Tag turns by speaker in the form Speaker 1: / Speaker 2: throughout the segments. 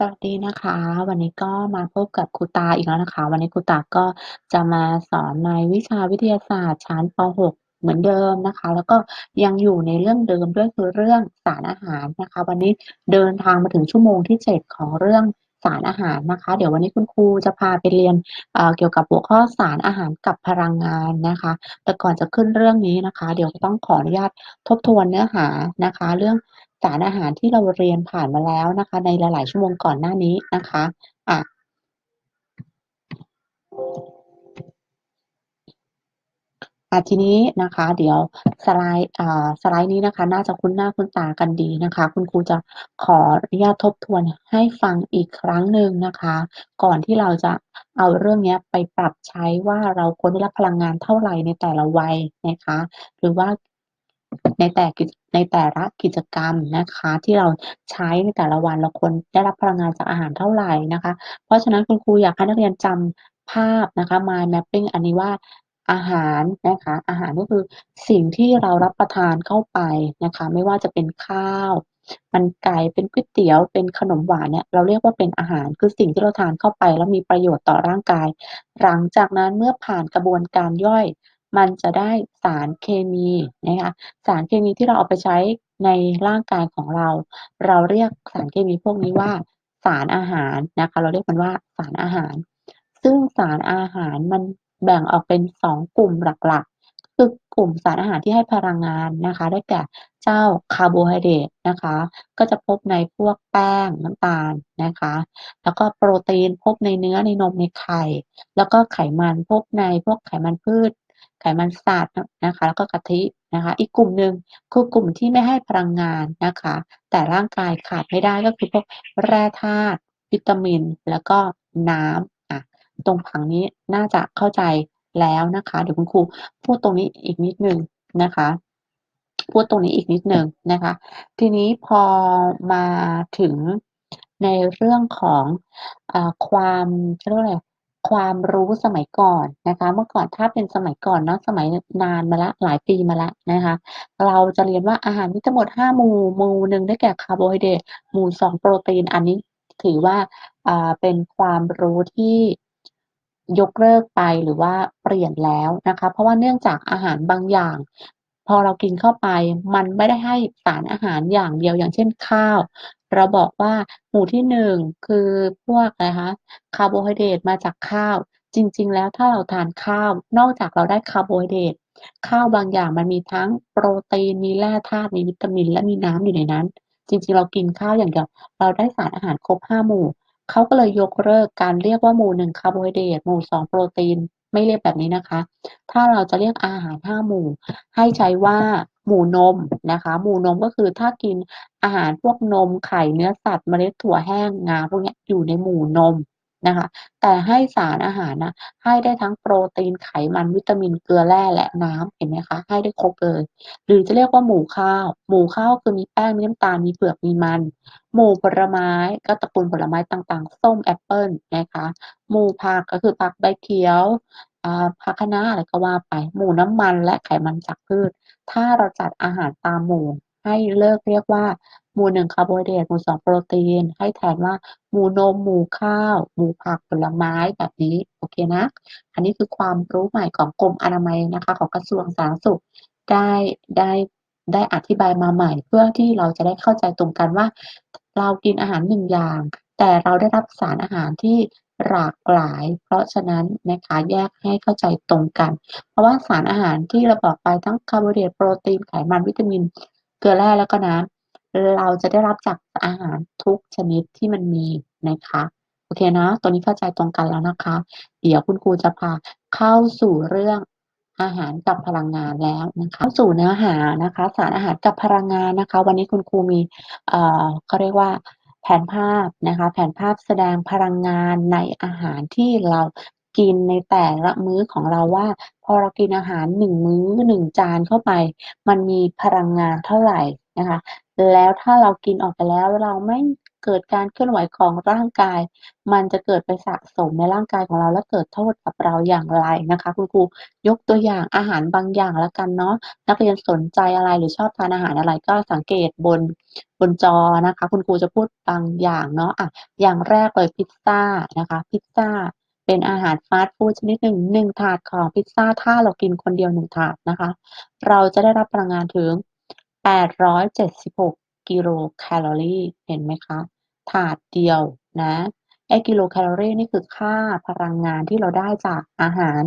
Speaker 1: สวัสดีนะคะ วันนี้ก็มาพบกับครูตาอีกแล้วนะคะ วันนี้ครูตาก็จะมาสอนในวิชาวิทยาศาสตร์ชั้น ป .6 เหมือนเดิมนะคะ แล้วก็ยังอยู่ในเรื่องเดิมด้วยคือเรื่องสารอาหารนะคะ วันนี้เดินทางมาถึงชั่วโมงที่ 7 ของเรื่องสารอาหารนะคะ เดี๋ยววันนี้คุณครูจะพาไปเรียนเเกี่ยวกับหัวข้อสารอาหารกับพลังงานนะคะ แต่ก่อนจะขึ้นเรื่องนี้นะคะ เดี๋ยวต้องขออนุญาตทบทวนเนื้อหานะคะ เรื่อง สารอาหารที่เราเรียนผ่านมาแล้วนะคะ ในหลาย ๆ ชั่วโมงก่อนหน้านี้นะคะอะอะทีนี้นะคะ เดี๋ยวสไลด์อ่าสไลด์นี้นะคะ น่าจะคุ้นหน้าคุ้นตากันดีนะคะ คุณครูจะขออนุญาตทบทวนให้ฟังอีกครั้งหนึ่งนะคะ ก่อนที่เราจะเอาเรื่องนี้ไปปรับใช้ว่าเราควรได้รับพลังงานเท่าไหร่ในแต่ละวัยนะคะ หรือว่า ในแต่ในแต่ละกิจกรรมนะคะ ที่เราใช้ในแต่ละวันเราควรได้รับพลังงานจากอาหารเท่าไหร่นะคะ เพราะฉะนั้นคุณครูอยากให้นักเรียนจำภาพนะคะ mind mapping อันนี้ว่าอาหารนะคะ อาหารก็คือสิ่งที่เรารับประทานเข้าไปนะคะ ไม่ว่าจะเป็นข้าว มันไก่เป็นก๋วยเตี๋ยวเป็นขนมหวานเนี่ยเราเรียกว่าเป็นอาหารคือสิ่งที่เราทานเข้าไปแล้วมีประโยชน์ต่อร่างกาย หลังจากนั้นเมื่อผ่านกระบวนการย่อย มันจะได้สารเคมีนะคะสารเคมีที่เราเอาไปใช้ในร่างกายของเรา เราเรียกสารเคมีพวกนี้ว่าสารอาหารนะคะ เราเรียกมันว่าสารอาหาร ซึ่งสารอาหารมันแบ่งออกเป็น 2 กลุ่มหลักๆ คือกลุ่มสารอาหารที่ให้พลังงานนะคะ ได้แก่เจ้าคาร์โบไฮเดรตนะคะ ก็จะพบในพวกแป้งน้ำตาลนะคะ แล้วก็โปรตีนพบในเนื้อในนมในไข่ แล้วก็ไขมันพบในพวกไขมันพืช ไขมันสัตว์นะคะ แล้วก็กะทินะคะ อีกกลุ่มหนึ่งคือกลุ่มที่ไม่ให้พลังงานนะคะ แต่ร่างกายขาดไม่ได้ก็คือพวกแร่ธาตุวิตามิน แล้วก็น้ำอะตรงผังนี้น่าจะเข้าใจแล้วนะคะ เดี๋ยวคุณครูพูดตรงนี้อีกนิดหนึ่งนะคะ พูดตรงนี้อีกนิดหนึ่งนะคะ ทีนี้พอมาถึงในเรื่องของอความเรียกว่าอะไร ความรู้สมัยก่อนนะคะ เมื่อก่อนถ้าเป็นสมัยก่อนเนาะสมัยนานมาแล้วหลายปีมาแล้วนะคะ เราจะเรียนว่าอาหารมีทั้งหมด 5 หมู่หมู่หนึ่งได้แก่คาร์โบไฮเดรตหมู่สองโปรตีน อันนี้ถือว่าเป็นความรู้ที่ยกเลิกไปหรือว่าเปลี่ยนแล้วนะคะ เพราะว่าเนื่องจากอาหารบางอย่าง พอเรากินเข้าไปมันไม่ได้ให้สารอาหารอย่างเดียวอย่างเช่นข้าว เราบอกว่าหมู่ที่1คือพวกอะไรคะคาร์โบไฮเดรตมาจากข้าว จริง ๆ แล้วถ้าเราทานข้าวนอกจากเราได้คาร์โบไฮเดรตข้าวบางอย่างมันมีทั้งโปรตีนมีแร่ธาตุมีวิตามินและมีน้ำอยู่ในนั้น จริง ๆ เรากินข้าวอย่างเดียวเราได้สารอาหารครบ5หมู่เขาก็เลยยกเลิกการเรียกว่าหมู่1คาร์โบไฮเดรตหมู่2โปรตีน ไม่เรียกแบบนี้นะคะ ถ้าเราจะเรียกอาหาร5หมู่ ให้ใช้ว่าหมู่นมนะคะ หมู่นมก็คือถ้ากินอาหารพวกนมไข่เนื้อสัตว์เมล็ดถั่วแห้งงาพวกนี้อยู่ในหมู่นม นะคะ แต่ให้สารอาหารนะให้ได้ทั้งโปรตีนไขมันวิตามินเกลือแร่และน้ำเห็นไหมคะให้ได้ครบเลย หรือจะเรียกว่าหมู่ข้าว หมู่ข้าวคือมีแป้งมีน้ำตาลมีเปลือกมีมัน หมู่ผลไม้ก็ตระกูลผลไม้ต่างๆ ส้มแอปเปิลนะคะ หมู่ผักก็คือผักใบเขียวผักคะน้าอะไรก็ว่าไป หมู่น้ำมันและไขมันจากพืช ถ้าเราจัดอาหารตามหมู่ ให้เลิกเรียกว่า หมู่1คาร์โบไฮเดรตหมู่2โปรตีน ให้แทนว่า หมู่นม หมู่ข้าว หมู่ผักผลไม้แบบนี้โอเคนะ อันนี้คือความรู้ใหม่ของกรมอนามัยนะคะ ของกระทรวงสาธารณสุขได้ได้ได้อธิบายมาใหม่เพื่อที่เราจะได้เข้าใจตรงกันว่า เรากินอาหาร1อย่าง แต่เราได้รับสารอาหารที่หลากหลาย เพราะฉะนั้นนะคะแยกให้เข้าใจตรงกัน เพราะว่าสารอาหารที่เราบอกไปทั้งคาร์โบไฮเดรตโปรตีนไขมันวิตามิน ลือแร่แล้วก็น้ำเราจะได้รับจากอาหารทุกชนิดที่มันมีนะคะโอเคนะตรงนี้เข้าใจตรงกันแล้วนะคะ เดี๋ยวคุณครูจะพาเข้าสู่เรื่องอาหารกับพลังงานแล้วนะคะเข้าสู่เนื้อหานะคะ สารอาหารกับพลังงานนะคะ วันนี้คุณครูมีเอ่อเขาเรียกว่าแผนภาพนะคะ แผนภาพแสดงพลังงานในอาหารที่เรา กินในแต่ละมื้อของเราว่า พอเรากินอาหาร1มื้อ1จานเข้าไป มันมีพลังงานเท่าไหร่นะคะ แล้วถ้าเรากินออกไปแล้วเราไม่เกิดการเคลื่อนไหวของร่างกาย มันจะเกิดไปสะสมในร่างกายของเราและเกิดโทษกับเราอย่างไรนะคะ คุณครูยกตัวอย่างอาหารบางอย่างแล้วกันเนาะนักเรียนสนใจอะไรหรือชอบทานอาหารอะไรก็สังเกตบนบนจอนะคะ คุณครูจะพูดบางอย่างเนาะอะอย่างแรกเลยพิซซ่านะคะ พิซซ่า เป็นอาหารฟาสต์ฟู้ดชนิดหนึ่ง1ถาดของพิซซ่า ถ้าเรากินคนเดียว1ถาดนะคะ เราจะได้รับพลังงานถึง 876 กิโลแคลอรี่ เห็นไหมคะ ถาดเดียวนะไอ้กิโลแคลอรี่นี่คือค่าพลังงานที่เราได้จากอาหาร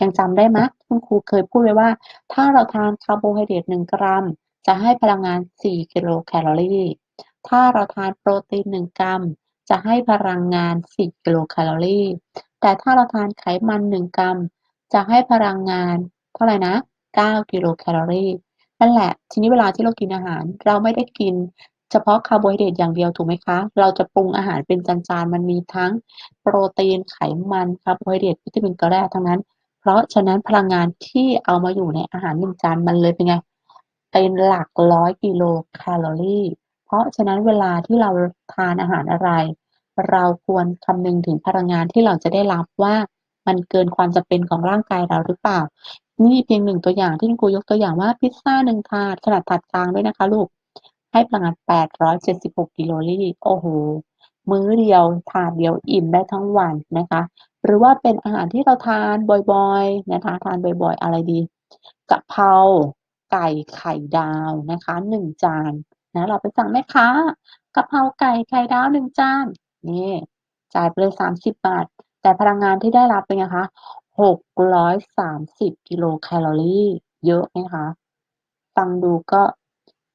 Speaker 1: ยังจำได้ไหมคุณครูเคยพูดไว้ว่า ถ้าเราทานคาร์โบไฮเดรต1กรัม จะให้พลังงาน 4 กิโลแคลอรี่ ถ้าเราทานโปรตีน 1 กรัม จะให้พลังงาน10กิโลแคลอรี่ แต่ถ้าเราทานไขมัน 1 กรัม จะให้พลังงานเท่าไรนะ 9 กิโลแคลอรีนั่นแหละ ทีนี้เวลาที่เรากินอาหาร เราไม่ได้กินเฉพาะคาร์โบไฮเดรตอย่างเดียวถูกไหมคะ เราจะปรุงอาหารเป็นจานๆ มันมีทั้งโปรตีน ไขมัน คาร์โบไฮเดรต วิตามินเกลือแร่ทั้งนั้น เพราะฉะนั้นพลังงานที่เอามาอยู่ในอาหาร1จานมันเลยเป็นไง เป็นหลักร้อยกิโลแคลอรีเพราะฉะนั้นเวลาที่เราทานอาหารอะไร เราควรคำนึงถึงพลังงานที่เราจะได้รับว่ามันเกินความจำเป็นของร่างกายเราหรือเปล่า นี่เพียง1ตัวอย่างที่คุณครูยกตัวอย่างว่าพิซซ่า1ถาดขนาดถาดกลางด้วยนะคะลูก ให้พลังงาน 876 กิโลรีโอ้โฮมื้อเดียวถาดเดียวอิ่มได้ทั้งวันนะคะ หรือว่าเป็นอาหารที่เราทานบ่อยๆนะคะทานบ่อยๆ อะไรดีกะเพราไก่ไข่ดาวนะคะ1จานนะเราไปสั่งแม่ค้ากะเพราไก่ไข่ดาว1จาน นี่จ่ายไปเลย30บบาท แต่พลังงานที่ได้รับเป็นไงคะ630กิโลแคลอรี่ เยอะไหมคะฟังดูก็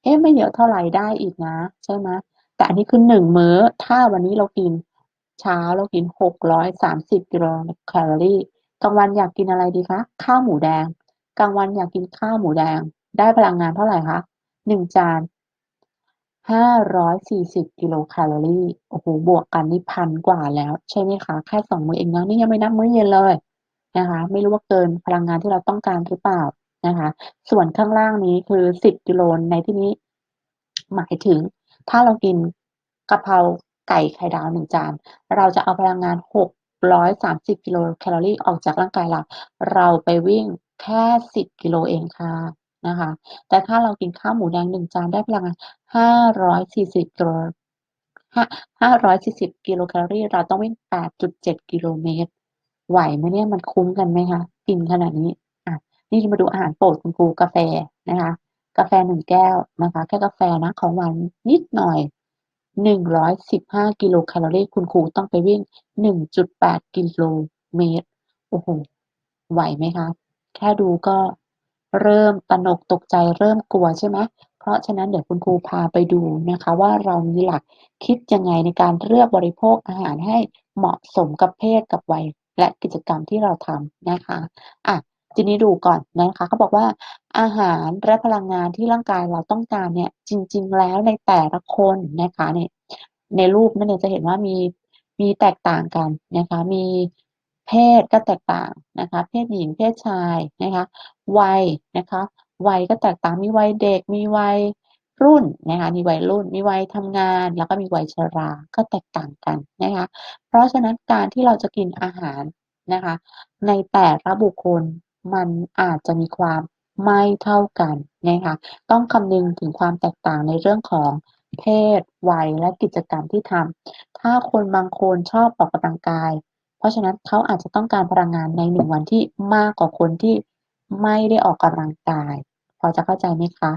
Speaker 1: เอ๊ะไม่เยอะเท่าไรได้อีกนะ ใช่ไหมแต่อันนี้คือ1มื้อ ถ้าวันนี้เรากินเช้าเรากิน630กิโลแคลอรี่กลางวันอยากกินอะไรดีคะข้าวหมูแดงกลางวันอยากกินข้าวหมูแดง ได้พลังงานเท่าไหร่คะ1จาน 540กิโลแคลอรี่ โอ้โฮบวกกันนี่1,000กว่าแล้ว ใช่ไหมคะ แค่2มื้อเองนะนี่ยังไม่นับมื้อเย็นเลยนะคะ ไม่รู้ว่าเกินพลังงานที่เราต้องการหรือเปล่านะคะ ส่วนข้างล่างนี้คือ10กิโลในที่นี้ หมายถึง ถ้าเรากินกะเพราไก่ไข่ดาว1จาน เราจะเอาพลังงาน630กิโลแคลอรี่ออกจากร่างกายเรา เราไปวิ่งแค่10กิโลเองค่ะ นะคะ แต่ถ้าเรากินข้าวหมูแดง1จานได้พลังงาน540กิโลห้า540กิโลแคลอรี่ เราต้องวิ่ง8.7กิโลเมตร ไหวไหมเนี่ยมันคุ้มกันไหมคะกินขนาดนี้อะนี่มาดูอาหารโปรดคุณครูกาแฟนะคะ กาแฟ1แก้วนะคะ แค่กาแฟนะของหวานนิดหน่อย115กิโลแคลอรี่ คุณครูต้องไปวิ่ง1.8กิโลเมตร โอ้โฮไหวไหมคะ แค่ดูก็ เริ่มตระหนกตกใจเริ่มกลัวใช่ไหมเพราะฉะนั้นเดี๋ยวคุณครูพาไปดูนะคะ ว่าเรามีหลักคิดยังไงในการเลือกบริโภคอาหารให้เหมาะสมกับเพศกับวัยและกิจกรรมที่เราทำนะคะอะทีนี้ดูก่อนนะคะเขาบอกว่าอาหารและพลังงานที่ร่างกายเราต้องการเนี่ยจริง ๆ แล้วในแต่ละคนนะคะในในรูปนั่นเนี่ยจะเห็นว่ามีมีแตกต่างกันนะคะ มี เพศก็แตกต่างนะคะ เพศหญิงเพศชายนะคะ วัยนะคะ วัยก็แตกต่างมีวัยเด็กมีวัยรุ่นนะคะมีวัยรุ่นมีวัยทำงาน แล้วก็มีวัยชราก็แตกต่างกันนะคะ เพราะฉะนั้นการที่เราจะกินอาหารนะคะ ในแต่ละบุคคลมันอาจจะมีความไม่เท่ากันนะคะต้องคำนึงถึงความแตกต่างในเรื่องของเพศวัยและกิจกรรมที่ทำถ้าคนบางคนชอบออกกำลังกาย เพราะฉะนั้นเขาอาจจะต้องการพลังงานใน1วันที่มากกว่าคนที่ไม่ได้ออกกำลังกาย พอจะเข้าใจไหมคะ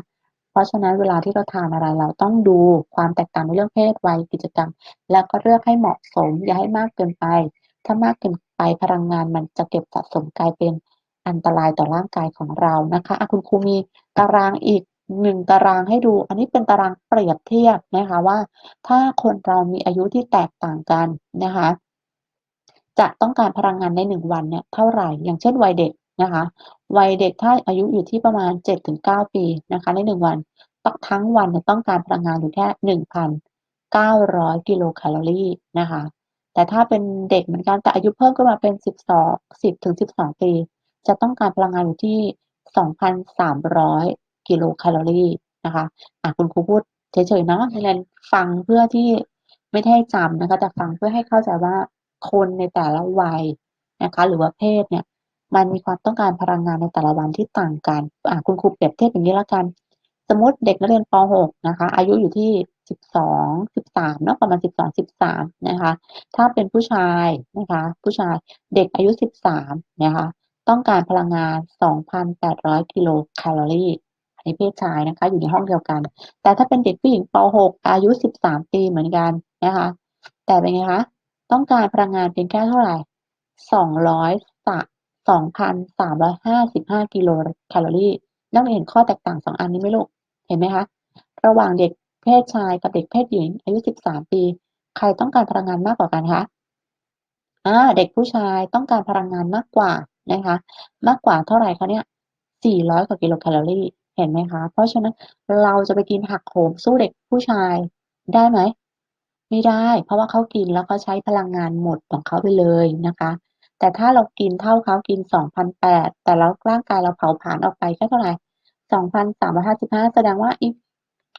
Speaker 1: เพราะฉะนั้นเวลาที่เราทานอะไรเราต้องดูความแตกต่างในเรื่องเพศวัยกิจกรรม แล้วก็เลือกให้เหมาะสมอย่าให้มากเกินไป ถ้ามากเกินไปพลังงานมันจะเก็บสะสมกลายเป็นอันตรายต่อร่างกายของเรานะคะะคุณครูมีตารางอีก1ตารางให้ดู อันนี้เป็นตารางเปรียบเทียบนะคะว่า ถ้าคนเรามีอายุที่แตกต่างกันนะคะ จะต้องการพลังงานใน1วันเนี่ยเท่าไรอย่างเช่นวัยเด็กนะคะ วัยเด็กถ้าอายุอยู่ที่ประมาณ 7-9 ปีนะคะใน1วันตทั้งวันต้องการพลังงานอยู่แค่ 1,900 กิโลแคลอรี่นะคะ แต่ถ้าเป็นเด็กเหมือนกันแต่อายุเพิ่มขึ้นมาเป็น 12 10-12 ปี จะต้องการพลังงานอยู่ที่ 2,300 กิโลแคลอรี่นะคะอะคุณครูพูดเฉยๆเนาะเรียนฟังเพื่อที่ไม่ได้ให้จำนะคะแต่ฟังเพื่อให้เข้าใจว่า คนในแต่ละวัยนะคะหรือว่าเพศเนี่ยมันมีความต้องการพลังงานในแต่ละวันที่ต่างกันคุณครูเปรียบเทียบอย่างนี้แล้วกัน สมมติเด็กนักเรียนป .6 นะคะ อายุอยู่ที่12 13เนาะประมาณ12 13นะคะ ถ้าเป็นผู้ชายนะคะ ผู้ชายเด็กอายุ13นะคะ ต้องการพลังงาน2,800กิโลแคลอรี่อันนี้เพศชายนะคะ อยู่ในห้องเดียวกัน แต่ถ้าเป็นเด็กผู้หญิงป .6 อายุ13ปีเหมือนกันนะคะ แต่เป็นไงคะ ต้องการพลังงานเพียงแค่เท่าไหร่200สะ2,355กิโลแคลอรี่ นักเรียนเห็นข้อแตกต่างสองอันนี้ไหมลูก เห็นไหมคะ ระหว่างเด็กเพศชายกับเด็กเพศหญิง อายุ13ปี ใครต้องการพลังงานมากกว่ากันคะอ่าเด็กผู้ชายต้องการพลังงานมากกว่านะคะ มากกว่าเท่าไหร่คะเนี่ย400กว่ากิโลแคลอรี่ เห็นไหมคะ เพราะฉะนั้นเราจะไปกินหักโหมสู้เด็กผู้ชายได้ไหม ไม่ได้ เพราะว่าเขากินแล้วเขาใช้พลังงานหมดของเขาไปเลยนะคะ แต่ถ้าเรากินเท่าเขากิน2,800แต่แล้วร่างกายเราเผาผลาญออกไปแค่เท่าไหร่2,355 แสดงว่าอีก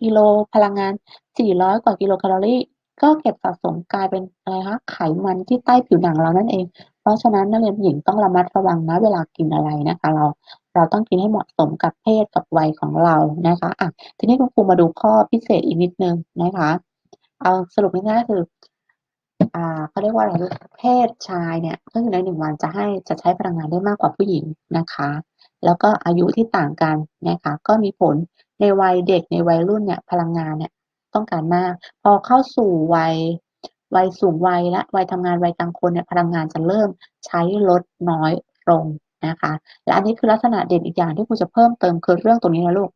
Speaker 1: กิโลพลังงาน 400 กว่ากิโลแคลอรี่ ก็เก็บสะสมกลายเป็นอะไรคะไขมันที่ใต้ผิวหนังเรานั่นเอง เพราะฉะนั้นนักเรียนหญิงต้องระมัดระวังนะเวลากินอะไรนะคะ เราเราต้องกินให้เหมาะสมกับเพศกับวัยของเรานะคะอะทีนี้คุณครูมาดูข้อพิเศษอีกนิดนึงนะคะ เอาสรุปง่ายๆคือ อ่าเขาเรียกว่าอะไรเพศชายเนี่ยก็คือในหนึ่งวันจะให้จะใช้พลังงานได้มากกว่าผู้หญิงนะคะ แล้วก็อายุที่ต่างกันนะคะก็มีผลในวัยเด็กในวัยรุ่นเนี่ยพลังงานเนี่ยต้องการมาก พอเข้าสู่วัยวัยสูงวัยและวัยทำงานวัยกลางคนเนี่ยพลังงานจะเริ่มใช้ลดน้อยลงนะคะ และอันนี้คือลักษณะเด่นอีกอย่างที่ครูจะเพิ่มเติมคือเรื่องตรงนี้นะลูก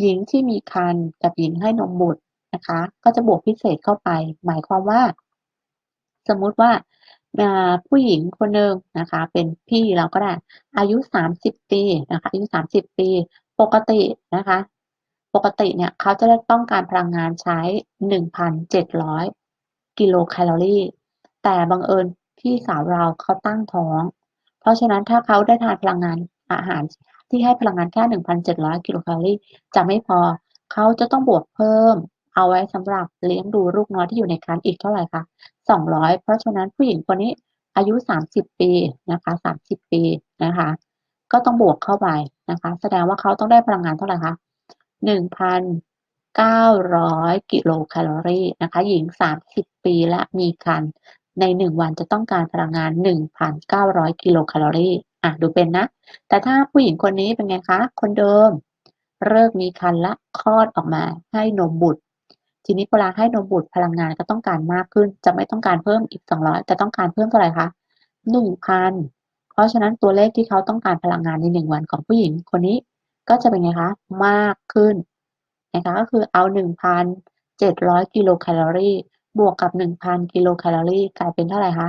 Speaker 1: หญิงที่มีครรภ์กับหญิงให้นมบุตร นะคะ ก็จะบวกพิเศษเข้าไป หมายความว่า สมมุติว่าผู้หญิงคนหนึ่งนะคะ เป็นพี่เราก็ได้ อายุ 30 ปีนะคะอายุ 30 ปี ปกตินะคะ ปกติเนี่ยเขาจะต้องการพลังงานใช้ 1,700 กิโลแคลอรี่ แต่บังเอิญพี่สาวเราเขาตั้งท้อง เพราะฉะนั้นถ้าเขาได้ทานพลังงานอาหารที่ให้พลังงานแค่ 1,700 กิโลแคลอรี่จะไม่พอ เขาจะต้องบวกเพิ่ม เอาไว้สำหรับเลี้ยงดูลูกน้อยที่อยู่ในครรภ์อีกเท่าไหร่คะ200 เพราะฉะนั้นผู้หญิงคนนี้อายุ 30 ปีนะคะ30 ปีนะคะ ก็ต้องบวกเข้าไปนะคะ แสดงว่าเขาต้องได้พลังงานเท่าไหร่คะ1,900 กิโลแคลอรี่นะคะ หญิง 30 ปีและมีครรภ์ใน 1 วันจะต้องการพลังงาน 1,900 กิโลแคลอรี่อะดูเป็นนะ แต่ถ้าผู้หญิงคนนี้เป็นไงคะ คนเดิม เลิกมีครรภ์และคลอดออกมาให้นมบุตร ทีนี้เวลาให้นมบุตรพลังงานก็ต้องการมากขึ้น จะไม่ต้องการเพิ่มอีก 200 แต่ต้องการเพิ่มเท่าไหร่คะ1,000 เพราะฉะนั้นตัวเลขที่เขาต้องการพลังงานใน 1 วันของผู้หญิงคนนี้ก็จะเป็นไงคะ มากขึ้นนะคะก็คือเอา 1,700 กิโลแคลอรี่บวกกับ 1,000 กิโลแคลอรี่กลายเป็นเท่าไหร่คะ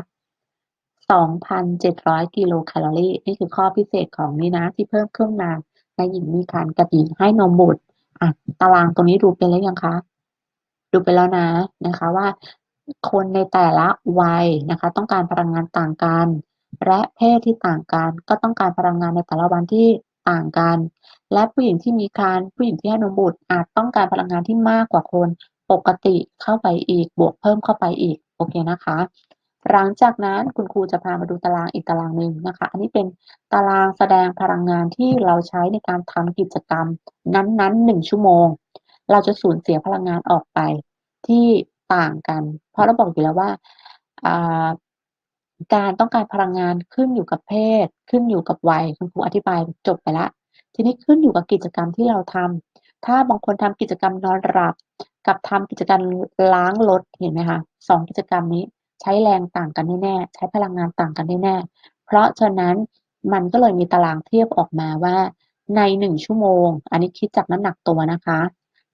Speaker 1: 2,700 กิโลแคลอรี่นี่คือข้อพิเศษของนี้นะที่เพิ่มขึ้นมาในหญิงมีครรภ์กับหญิงให้นมบุตรอะตารางตรงนี้ดูเป็นแล้วยังคะ ดูไปแล้วนะนะคะว่า คนในแต่ละวัยนะคะ ต้องการพลังงานต่างกัน และเพศที่ต่างกัน ก็ต้องการพลังงานในแต่ละวันที่ต่างกัน และผู้หญิงที่มีครรภ์ผู้หญิงที่ให้นมบุตรอาจต้องการพลังงานที่มากกว่าคนปกติเข้าไปอีกบวกเพิ่มเข้าไปอีกโอเคนะคะ หลังจากนั้นคุณครูจะพามาดูตารางอีกตารางหนึ่งนะคะ อันนี้เป็นตารางแสดงพลังงานที่เราใช้ในการทำกิจกรรมนั้นๆ1ชั่วโมง เราจะสูญเสียพลังงานออกไปที่ต่างกัน เพราะเราบอกอยู่แล้วว่าการต้องการพลังงานขึ้นอยู่กับเพศ ขึ้นอยู่กับวัยคุณครูอธิบายจบไปล้วทีนี้ขึ้นอยู่กับกิจกรรมที่เราทำถ้าบางคนทำกิจกรรมนอนหลับ กับทำกิจกรรมล้างรถเห็นไหมคะสองกิจกรรมนี้ใช้แรงต่างกันแน่ใช้พลังงานต่างกันแน่เพราะฉะนั้นมันก็เลยมีตารางเทียบออกมาว่าในหนึ่งชั่วโมง อันนี้คิดจากน้ำหนักตัวนะคะ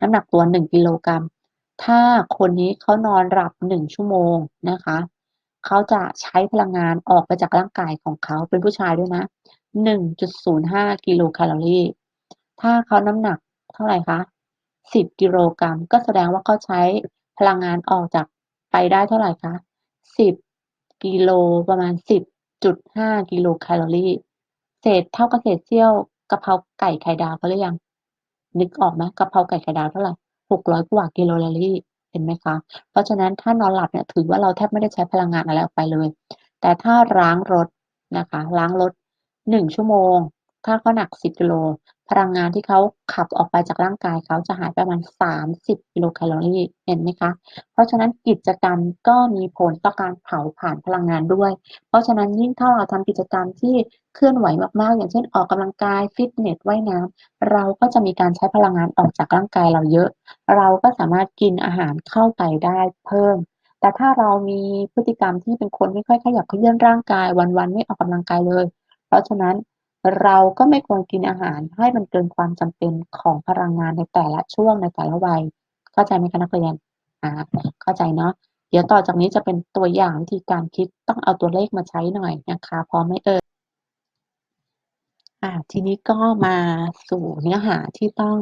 Speaker 1: น้ำหนักตัวหนึ่งกิโลกรัม ถ้าคนนี้เขานอนหลับหนึ่งชั่วโมงนะคะ เขาจะใช้พลังงานออกไปจากร่างกายของเขาเป็นผู้ชายด้วยนะ 1.05 กิโลแคลอรี่ ถ้าเขาน้ำหนักเท่าไหร่คะ 10 กิโลกรัม ก็แสดงว่าเขาใช้พลังงานออกจากไปได้เท่าไหร่คะ 10 กิโลประมาณ 10.5 กิโลแคลอรี่ เศษเท่ากับเศษเสี้ยวกะเพราไก่ไข่ดาวเขาหรือยัง นึกออกไหมกะเพราไก่ไข่ดาวเท่าไหร่600กว่ากิโลแคลอรี่เห็นไหมคะ เพราะฉะนั้นถ้านอนหลับเนี่ยถือว่าเราแทบไม่ได้ใช้พลังงานอะไรออกไปเลย แต่ถ้าล้างรถนะคะ ล้างรถ1ชั่วโมง ถ้าเขาหนัก10กิโล พลังงานที่เขาขับออกไปจากร่างกายเขาจะหายไปประมาณ 30 กิโลแคลอรี่เห็นไหมคะ เพราะฉะนั้นกิจกรรมก็มีผลต่อการเผาผลาญพลังงานด้วย เพราะฉะนั้นยิ่งถ้าเราทำกิจกรรมที่เคลื่อนไหวมากๆ อย่างเช่นออกกำลังกายฟิตเนสว่ายน้ำเราก็จะมีการใช้พลังงานออกจากร่างกายเราเยอะ เราก็สามารถกินอาหารเข้าไปได้เพิ่มแต่ถ้าเรามีพฤติกรรมที่เป็นคนไม่ค่อยขยับเขยื้อนร่างกายวันๆไม่ออกกำลังกายเลย เพราะฉะนั้น เราก็ไม่ควรกินอาหารให้มันเกินความจำเป็นของพลังงานในแต่ละช่วงในแต่ละวัย เข้าใจไหมคะนักเรียน?อาเข้าใจเนาะเดี๋ยวต่อจากนี้จะเป็นตัวอย่างวิธีการคิดต้องเอาตัวเลขมาใช้หน่อยนะคะพร้อมไหมเอ่ย? อาทีนี้ก็มาสู่เนื้อหาที่ต้อง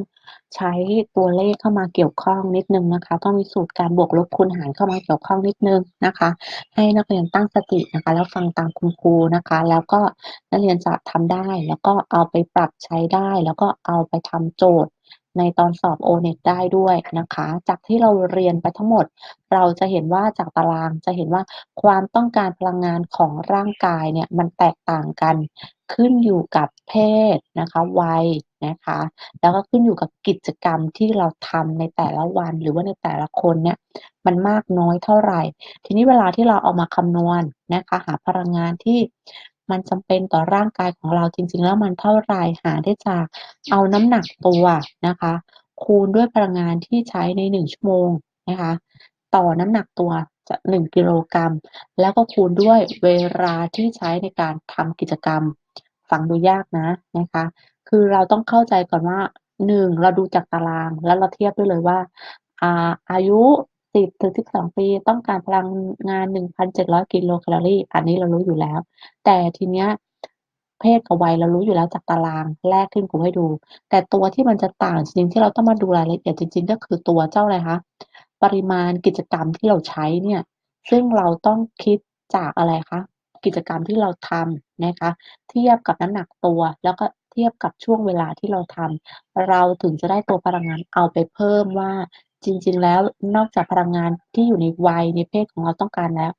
Speaker 1: ใช้ตัวเลขเข้ามาเกี่ยวข้องนิดหนึ่งนะคะ ต้องมีสูตรการบวกลบคูณหารเข้ามาเกี่ยวข้องนิดหนึ่งนะคะ ให้นักเรียนตั้งสตินะคะ แล้วฟังตามคุณครูนะคะ แล้วก็นักเรียนจะทำได้ แล้วก็เอาไปปรับใช้ได้ แล้วก็เอาไปทำโจทย์ ในตอนสอบ O-NET ได้ด้วยนะคะ จากที่เราเรียนไปทั้งหมด เราจะเห็นว่าจากตารางจะเห็นว่าความต้องการพลังงานของร่างกายเนี่ยมันแตกต่างกัน ขึ้นอยู่กับเพศนะคะ วัยนะคะ แล้วก็ขึ้นอยู่กับกิจกรรมที่เราทำในแต่ละวัน หรือว่าในแต่ละคนเนี่ยมันมากน้อยเท่าไหร่ ทีนี้เวลาที่เราเอามาคำนวณนะคะ หาพลังงานที่ มันจำเป็นต่อร่างกายของเราจริง ๆ แล้วมันเท่าไรหาได้จากเอาน้ำหนักตัวนะคะ คูณด้วยพลังงานที่ใช้ใน 1 ชั่วโมงนะคะ ต่อน้ำหนักตัวจะ1กิโลกรัม แล้วก็คูณด้วยเวลาที่ใช้ในการทำกิจกรรม ฟังดูยากนะนะคะ คือเราต้องเข้าใจก่อนว่า 1 เราดูจากตารางแล้วเราเทียบด้วยเลยว่าอ่าอายุ 10-12ปีต้องการพลังงาน1,700กิโลแคลอรี่ อันนี้เรารู้อยู่แล้ว แต่ทีเนี้ยเพศกับวัยเรารู้อยู่แล้วจากตารางแรกที่คุณครูให้ดู แต่ตัวที่มันจะต่างจริงๆที่เราต้องมาดูรายละเอียดจริง ๆ ก็คือตัวเจ้าอะไรคะปริมาณกิจกรรมที่เราใช้เนี่ย ซึ่งเราต้องคิดจากอะไรคะกิจกรรมที่เราทำนะคะ เทียบกับน้ำหนักตัวแล้วก็เทียบกับช่วงเวลาที่เราทำเราถึงจะได้ตัวพลังงานเอาไปเพิ่มว่า จริง ๆ แล้วนอกจากพลังงานที่อยู่ในวัยในเพศของเราต้องการแล้ว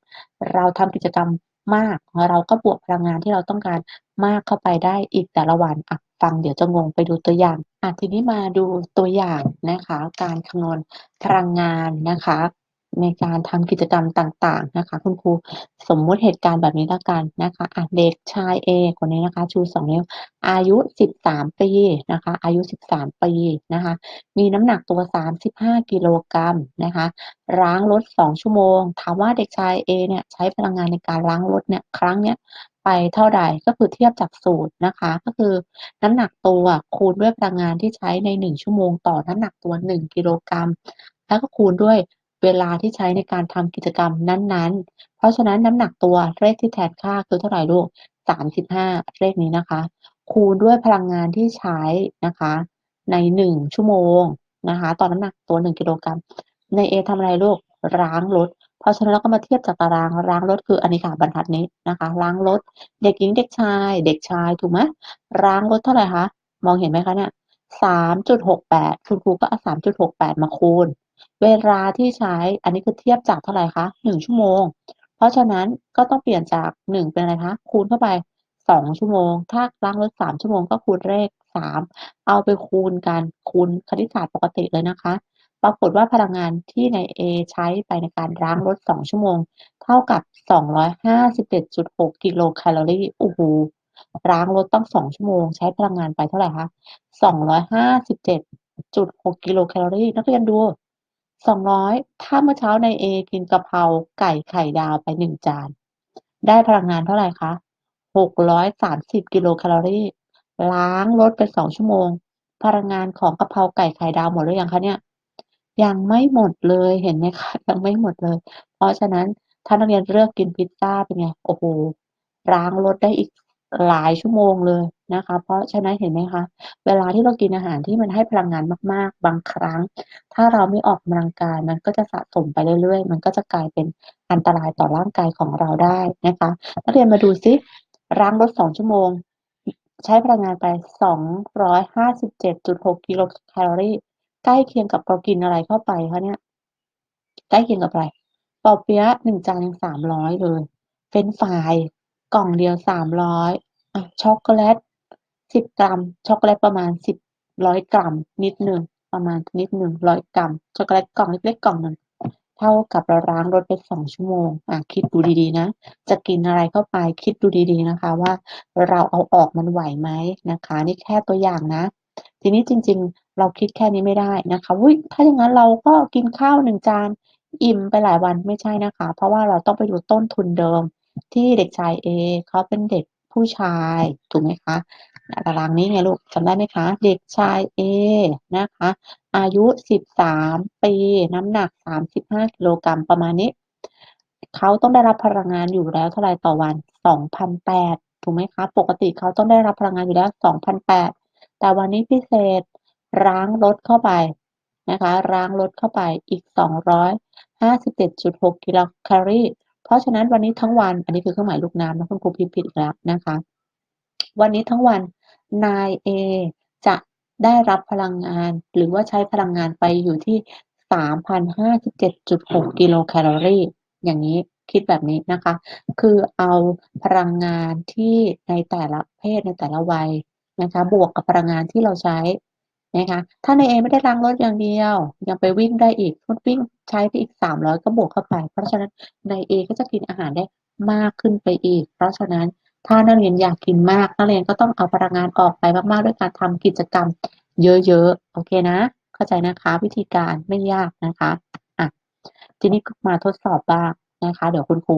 Speaker 1: เราทำกิจกรรมมากเราก็บวกพลังงานที่เราต้องการมากเข้าไปได้อีกแต่ละวันอะฟังเดี๋ยวจะงงไปดูตัวอย่างอะทีนี้มาดูตัวอย่างนะคะ การคำนวณพลังงานนะคะ ในการทำกิจกรรมต่างๆนะคะคุณครูสมมุติเหตุการณ์แบบนี้ล้วกันนะคะะเด็กชายเอคนนี้นะคะชู2นิ้ว อายุ13ปีนะคะ อายุ13ปีนะคะ มีน้ำหนักตัว35กิโลกรัมนะคะล้างรถ2ชั่วโมง ถามว่าเด็กชายเอเนี่ยใช้พลังงานในการล้างรถเนี่ยครั้งเนี้ยไปเท่าไรก็คือเทียบจากสูตรนะคะ ก็คือน้ำหนักตัวคูณด้วยพลังงานที่ใช้ใน 1 ชั่วโมงต่อน้ำหนักตัว 1 กิโลกรัม แล้วก็คูณด้วย เวลาที่ใช้ในการทำกิจกรรมนั้น ๆ เพราะฉะนั้นน้ำหนักตัวเลขที่แทนค่าคือเท่าไรลูก 35 เลขนี้นะคะ คูณด้วยพลังงานที่ใช้นะคะ ใน 1 ชั่วโมงนะคะต่อน้ำหนักตัว 1 กิโลกรัม ในเอทำอะไรลูกล้างรถ เพราะฉะนั้นเราก็มาเทียบจากตารางล้างรถคืออันนี้ค่ะบรรทัดนี้นะคะล้างรถ เด็กหญิงเด็กชาย เด็กชายถูกไหมล้างรถเท่าไรคะมองเห็นไหมคะเนี่ย3.68คุณครูก็เอา3.68มาคูณ เวลาที่ใช้ อันนี้คือเทียบจากเท่าไรคะ1ชั่วโมง เพราะฉะนั้นก็ต้องเปลี่ยนจาก1เป็นอะไรคะ คูณเข้าไป2ชั่วโมง ถ้าล้างรถ3ชั่วโมงก็คูณเลข3เอาไปคูณกันคูณคณิตศาสตร์ปกติเลยนะคะ ปรากฏว่าพลังงานที่ในเอใช้ไปในการล้างรถ2ชั่วโมง เท่ากับ251.6กิโลแคลอรีโอ้โฮล้างรถตั้ง2ชั่วโมง ใช้พลังงานไปเท่าไรคะ257.6กิโลแคลอรี่นักเรียนดู 200ถ้าเมื่อเช้าในเอกินกะเพราไก่ไข่ดาวไป1จาน ได้พลังงานเท่าไหร่คะ630กิโลแคลอรี่ ล้างรถไป2ชั่วโมง พลังงานของกะเพราไก่ไข่ดาวหมดหรือยังคะเนี่ย ยังไม่หมดเลยเห็นไหมคะ ยังไม่หมดเลย เพราะฉะนั้นถ้านักเรียนเลือกกินพิซซ่าเป็นไงโอ้โฮล้างรถได้อีกหลายชั่วโมงเลยนะคะ เพราะฉะนั้นเห็นไหมคะ เวลาที่เรากินอาหารที่มันให้พลังงานมาก ๆ บางครั้ง ถ้าเราไม่ออกกำลังกายมันก็จะสะสมไปเรื่อยๆ มันก็จะกลายเป็นอันตรายต่อร่างกายของเราได้นะคะนักเรียนมาดูซิล้างรถ2ชั่วโมง ใช้พลังงานไป 257.6 กิโลแคลอรี่ใกล้เคียงกับเรากินอะไรเข้าไปคะเนี่ยใกล้เคียงกับอะไรปอเปี๊ยะ1จานยัง300เลย เฟนฟรายกล่องเดียว300อะช็อกโกแลต10กรัม ช็อกโกแลตประมาณ10 100กรัมนิดหนึ่ง ประมาณนิดหนึ่ง100กรัมช็อกโกแลตกล่องเล็กๆกล่องหนึ่งเท่ากับเราล้างรถไป2ชั่วโมงอะคิดดูดีๆนะ จะกินอะไรเข้าไปคิดดูดีๆนะคะ ว่าเราเอาออกมันไหวไหมนะคะ นี่แค่ตัวอย่างนะ ทีนี้จริง ๆ เราคิดแค่นี้ไม่ได้นะคะอุ๊ยถ้าอย่างงั้นเราก็กินข้าว1จานอิ่มไปหลายวันไม่ใช่นะคะ เพราะว่าเราต้องไปดูต้นทุนเดิมที่เด็กชายเอเขาเป็นเด็กผู้ชายถูกไหมคะ ตารางนี้ไงลูกจำได้ไหมคะ เด็กชายเอนะคะ อายุ 13 ปี น้ำหนัก 35กิโลกรัมประมาณนี้ เขาต้องได้รับพลังงานอยู่แล้วเท่าไรต่อวัน2,800ถูกไหมคะ ปกติเขาต้องได้รับพลังงานอยู่แล้ว2,800แต่วันนี้พิเศษร้างลดเข้าไปนะคะร้างลดเข้าไปอีก 257.6กิโลแคลอรี่ เพราะฉะนั้นวันนี้ทั้งวัน อันนี้คือเครื่องหมายลูกน้ำนะคุณครูพิมพ์ผิดแล้วนะคะ วันนี้ทั้งวัน นายเอจะได้รับพลังงาน หรือว่าใช้พลังงานไปอยู่ที่ 3,057.6 กิโลแคลอรี่ อย่างงี้คิดแบบนี้นะคะ คือเอาพลังงานที่ในแต่ละเพศในแต่ละวัยนะคะ บวกกับพลังงานที่เราใช้นะคะ ถ้านายเอไม่ได้ล้างรถอย่างเดียว ยังไปวิ่งได้อีกสมมุติวิ่งใช้ไปอีก 300 ก็บวกเข้าไป เพราะฉะนั้นนายเอก็จะกินอาหารได้มากขึ้นไปอีก เพราะฉะนั้น ถ้านักเรียนอยากกินมาก นักเรียนก็ต้องเอาพลังงานออกไปมากๆ ด้วยการทำกิจกรรมเยอะๆ โอเคนะ เข้าใจนะคะ วิธีการไม่ยากนะคะอะทีนี้ก็มาทดสอบบ้างนะคะ เดี๋ยวคุณครู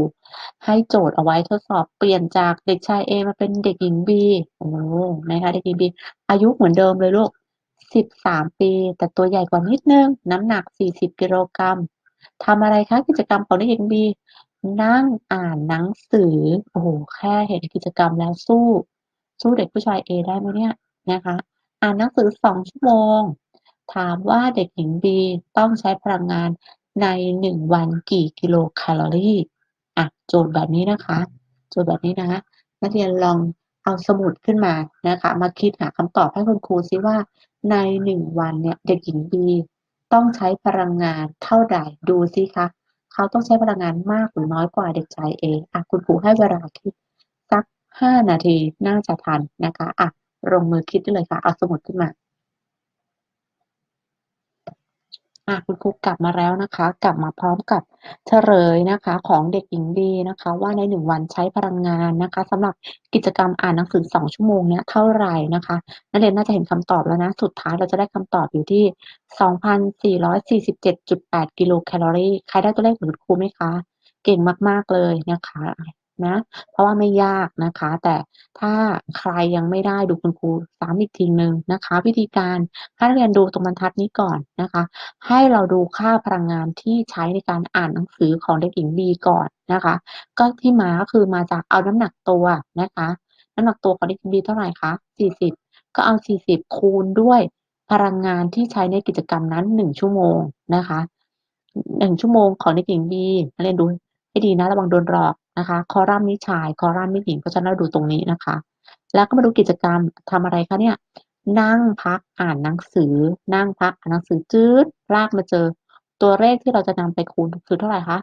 Speaker 1: ให้โจทย์เอาไว้ทดสอบเปลี่ยนจากเด็กชายเอมาเป็นเด็กหญิงบีโอ้นะคะเด็กหญิงบีอายุเหมือนเดิมเลยลูก13ปี แต่ตัวใหญ่กว่านิดนึง น้ำหนัก40กิโลกรัมทำอะไรคะกิจกรรมของเด็กหญิงบี นั่งอ่านหนังสือ โอ้โฮ แค่เห็นกิจกรรมแล้วสู้ สู้เด็กผู้ชายเอได้ไหมเนี่ย นะคะ อ่านหนังสือ 2 ชั่วโมง ถามว่าเด็กหญิงบีต้องใช้พลังงานใน 1 วันกี่กิโลแคลอรี อะ โจทย์แบบนี้นะคะ โจทย์แบบนี้นะ นักเรียนลองเอาสมุดขึ้นมานะคะ มาคิดหาคำตอบให้คุณครูซิว่า ใน 1 วันเนี่ย เด็กหญิงบีต้องใช้พลังงานเท่าไร ดูซิคะ เขาต้องใช้พลังงานมากหรือน้อยกว่าเด็กชายเออะคุณครูให้เวลาคิดสัก 5 นาทีน่าจะทันนะคะอะลงมือคิดได้เลยค่ะ เอาสมุดขึ้นมา อ่าคุณครูกลับมาแล้วนะคะ กลับมาพร้อมกับเฉลยนะคะ ของเด็กหญิงบีนะคะ ว่าใน1วันใช้พลังงานนะคะสำหรับกิจกรรมอ่านหนังสือ2ชั่วโมงเนี้ยเท่าไรนะคะนักเรียนน่าจะเห็นคำตอบแล้วนะ สุดท้ายเราจะได้คำตอบอยู่ที่ 2,447.8 กิโลแคลอรีใครได้ตัวเลขเหมือนคุณครูไหมคะ เก่งมาก ๆ เลยนะคะ นะ เพราะว่าไม่ยากนะคะ แต่ถ้าใครยังไม่ได้ดูคุณครูซ้ำอีกทีหนึ่งนะคะ วิธีการให้นักเรียนดูตรงบรรทัดนี้ก่อนนะคะ ให้เราดูค่าพลังงานที่ใช้ในการอ่านหนังสือของเด็กหญิงบีก่อนนะคะ ก็ที่มาก็คือมาจากเอาน้ำหนักตัวนะคะ น้ำหนักตัวของเด็กหญิงบีเท่าไหร่คะ40 ก็เอา 40 คูณด้วยพลังงานที่ใช้ในกิจกรรมนั้น 1 ชั่วโมงนะคะ 1 ชั่วโมงของเด็กหญิงบีนักเรียนดูให้ดีนะระวังโดนหลอก นะคะคอลัมน์นี้ชายคอลัมน์นี้หญิงเพราะฉะนั้นเราดูตรงนี้นะคะ แล้วก็มาดูกิจกรรมทำอะไรคะเนี่ยนั่งพักอ่านหนังสือ นั่งพักอ่านหนังสือจืดลากมาเจอ ตัวเลขที่เราจะนำไปคูณคือเท่าไหร่คะ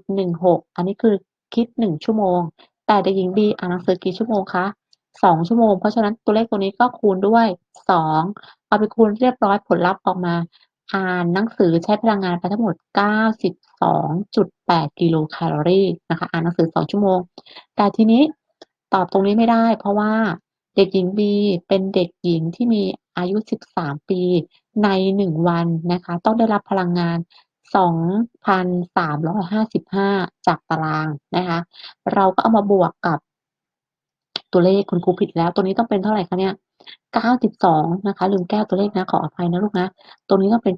Speaker 1: 1.16อันนี้คือคิด1ชั่วโมง แต่เด็กหญิงบีอ่านหนังสือกี่ชั่วโมงคะ2ชั่วโมง เพราะฉะนั้นตัวเลขตัวนี้ก็คูณด้วย2เอาไปคูณเรียบร้อยผลลัพธ์ออกมา อ่านหนังสือใช้พลังงานไปทั้งหมด 92.8 กิโลแคลอรี่นะคะ อ่านหนังสือ 2 ชั่วโมง แต่ทีนี้ตอบตรงนี้ไม่ได้ เพราะว่าเด็กหญิงบีเป็นเด็กหญิงที่มีอายุ 13 ปีใน 1 วันนะคะ ต้องได้รับพลังงาน 2,355 จากตารางนะคะ เราก็เอามาบวกกับตัวเลขคุณครูผิดแล้ว ตัวนี้ต้องเป็นเท่าไหร่คะเนี่ย 92 นะคะ ลืมแก้ตัวเลขนะ ขออภัยนะลูกนะ ตรงนี้ต้องเป็น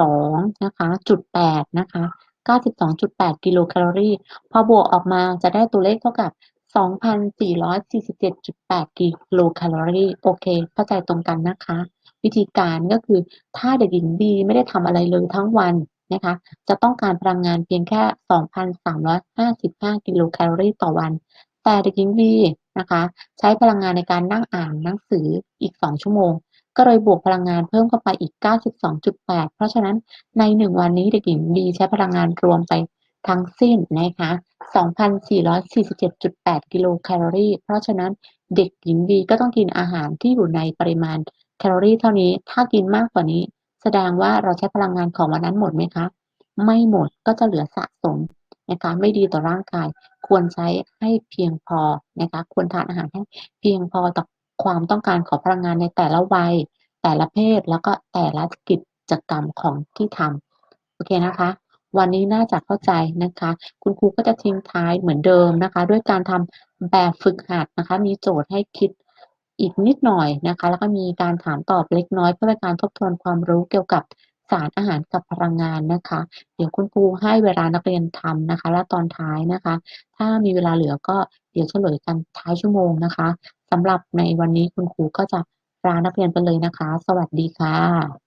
Speaker 1: 92 นะคะ จุด 8 นะคะ 92.8 กิโลแคลอรีพอบวกออกมาจะได้ตัวเลขเท่ากับ 2,447.8 กิโลแคลอรีโอเค เข้าใจตรงกันนะคะ วิธีการก็คือ ถ้าเด็กหญิงบีไม่ได้ทำอะไรเลยทั้งวันนะคะ จะต้องการพลังงานเพียงแค่ 2,355 กิโลแคลอรีต่อวัน แต่เด็กหญิงบี นะคะ ใช้พลังงานในการนั่งอ่านหนังสืออีก 2 ชั่วโมง ก็เลยบวกพลังงานเพิ่มเข้าไปอีก 92.8 เพราะฉะนั้นใน 1 วันนี้เด็กหญิง B ใช้พลังงานรวมไปทั้งสิ้นนะคะ2,447.8 กิโลแคลอรี่ เพราะฉะนั้นเด็กหญิง B ก็ต้องกินอาหารที่อยู่ในปริมาณแคลอรี่เท่านี้ ถ้ากินมากกว่านี้ แสดงว่าเราใช้พลังงานของวันนั้นหมดไหมคะ ไม่หมดก็จะเหลือสะสม นะคะไม่ดีต่อร่างกาย ควรใช้ให้เพียงพอนะคะควรทานอาหารให้เพียงพอต่อความต้องการของพลังงานในแต่ละวัย แต่ละเพศแล้วก็แต่ละกิจกรรมของที่ทำโอเคนะคะ วันนี้น่าจะเข้าใจนะคะ คุณครูก็จะทิ้งท้ายเหมือนเดิมนะคะ ด้วยการทำแบบฝึกหัดนะคะ มีโจทย์ให้คิดอีกนิดหน่อยนะคะ แล้วก็มีการถามตอบเล็กน้อยเพื่อเป็นการทบทวนความรู้เกี่ยวกับารอาหารกับพลังงานนะคะ เดี๋ยวคุณครูให้เวลานักเรียนทำนะคะ และตอนท้ายนะคะ ถ้ามีเวลาเหลือก็เดี๋ยวเฉลยกันท้ายชั่วโมงนะคะสำหรับในวันนี้คุณครูก็จะลานักเรียนไปเลยนะคะ สวัสดีค่ะ